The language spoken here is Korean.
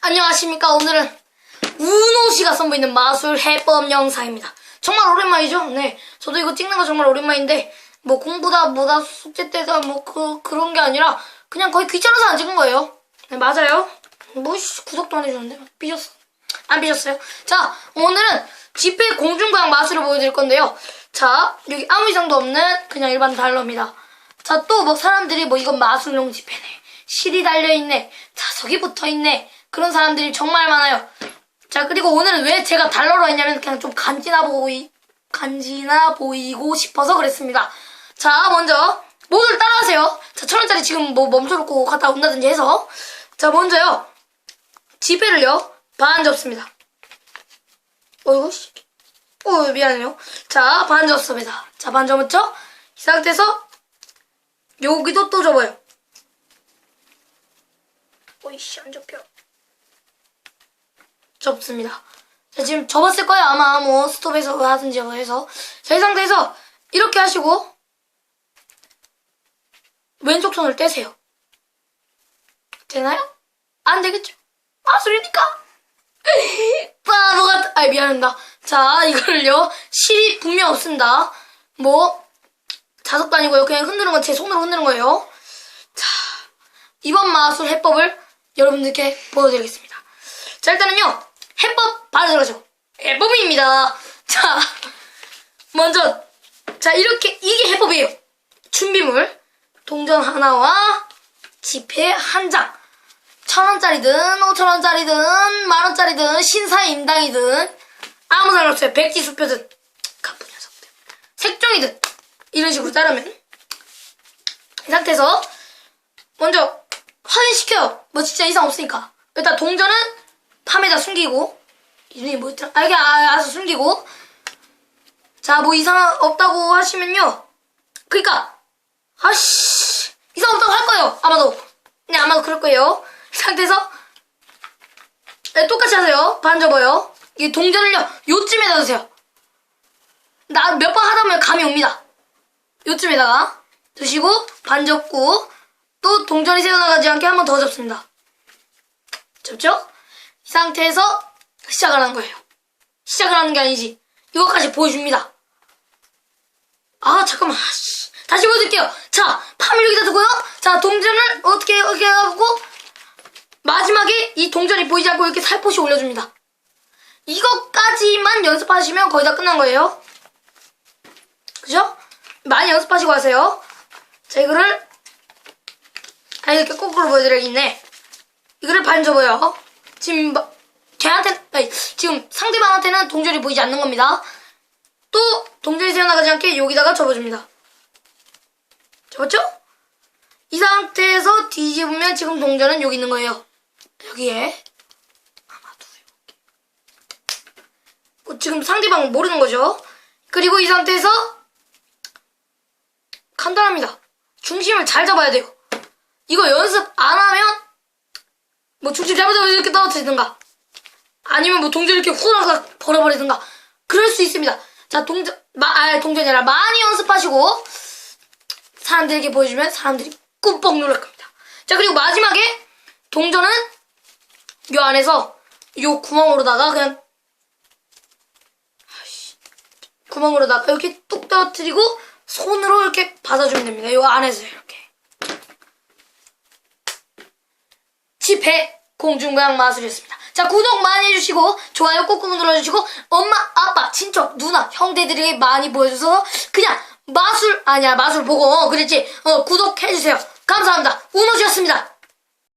안녕하십니까. 오늘은 우노 씨가 선보이는 마술 해법 영상입니다. 정말 오랜만이죠? 네. 저도 이거 찍는 거 정말 오랜만인데, 뭐 공부다, 뭐다, 숙제 때다, 뭐 그, 그런 게 아니라, 그냥 거의 귀찮아서 안 찍은 거예요. 네, 맞아요. 뭐, 씨, 구독도 안 해주는데. 삐졌어. 안 삐졌어요. 자, 오늘은 집회 공중부양 마술을 보여드릴 건데요. 자, 여기 아무 이상도 없는 그냥 일반 달러입니다. 자, 또 뭐 사람들이 뭐 이건 마술용 지폐네. 실이 달려있네. 자석이 붙어있네. 그런 사람들이 정말 많아요. 자, 그리고 오늘은 왜 제가 달러로 했냐면 그냥 좀 간지나 보이, 간지나 보이고 싶어서 그랬습니다. 자, 먼저, 모두를 따라하세요. 자, 천 원짜리 지금 뭐 멈춰놓고 갔다 온다든지 해서. 자, 먼저요. 지폐를요. 반 접습니다. 어이구, 씨. 어, 미안해요. 자, 반 접습니다. 자, 반 접었죠? 이 상태에서, 여기도 또 접어요. 오이씨, 안 접혀. 접습니다. 자, 지금 접었을 거예요. 아마 뭐 스톱에서 하든지 뭐 해서. 자, 이 상태에서 이렇게 하시고 왼쪽 손을 떼세요. 되나요? 안 되겠죠? 마술이니까. 바보 같, 아 미안합니다. 자, 이거를요. 실이 분명 없습니다. 뭐 자석도 아니고요. 그냥 흔드는 건 제 손으로 흔드는 거예요. 자, 이번 마술 해법을 여러분들께 보여드리겠습니다. 자, 일단은요, 해법 바로 들어가죠. 해법입니다. 자, 먼저, 자, 이렇게, 이게 해법이에요. 준비물, 동전 하나와 지폐 한 장. 천 원짜리든, 오천 원짜리든, 만 원짜리든, 신사의 임당이든, 아무 상관없어요. 백지 수표든, 가쁜 녀석들. 색종이든, 이런 식으로 자르면. 이 상태에서, 먼저, 확인시켜요. 뭐 진짜 이상 없으니까. 일단 동전은 팜에다 숨기고 이름이 뭐였더라? 아, 이게 아, 알아서 숨기고 자 뭐 이상 없다고 하시면요. 그니까 아씨 이상 없다고 할 거예요. 아마도 네 아마도 그럴 거예요. 이 상태에서 네, 똑같이 하세요. 반 접어요. 이 동전을요 요쯤에다 두세요. 나 몇 번 하다 보면 감이 옵니다. 요쯤에다가 두시고 반 접고 또 동전이 새어나가지 않게 한 번 더 접습니다. 접죠? 이 상태에서 시작을 하는 거예요. 시작을 하는 게 아니지. 이거까지 보여줍니다. 아, 잠깐만. 씨. 다시 보여드릴게요. 자, 팜을 여기다 두고요. 자, 동전을 어떻게, 어떻게 하고, 마지막에 이 동전이 보이지 않고 이렇게 살포시 올려줍니다. 이것까지만 연습하시면 거의 다 끝난 거예요. 그죠? 많이 연습하시고 하세요. 자, 이거를 아 이렇게 거꾸로 보여드려야겠네. 이거를 반 접어요. 지금 마- 걔한테 아니, 지금 상대방한테는 동전이 보이지 않는 겁니다. 또 동전이 새어나가지 않게 여기다가 접어줍니다. 접었죠? 이 상태에서 뒤집으면 지금 동전은 여기 있는 거예요. 여기에 아마도 여기. 어, 지금 상대방은 모르는 거죠. 그리고 이 상태에서 간단합니다. 중심을 잘 잡아야 돼요. 이거 연습 안 하면 뭐 중심 잡아잡아 이렇게 떨어뜨리든가 아니면 뭐 동전 이렇게 후다닥 버려버리든가 그럴 수 있습니다. 자 동전 마, 아 동전이 아니라 많이 연습하시고 사람들에게 보여주면 사람들이 꾹뻑 놀랄 겁니다. 자 그리고 마지막에 동전은 요 안에서 요 구멍으로다가 그냥 구멍으로다가 이렇게 뚝 떨어뜨리고 손으로 이렇게 받아주면 됩니다. 요 안에서 이렇게. 집회 공중부양 마술이었습니다. 자 구독 많이 해주시고 좋아요 꾹꾹 눌러주시고 엄마 아빠 친척 누나 형제들에게 많이 보여줘서 그냥 마술 아니야 마술 보고 어, 그랬지 어 구독해주세요. 감사합니다. 우노씨였습니다.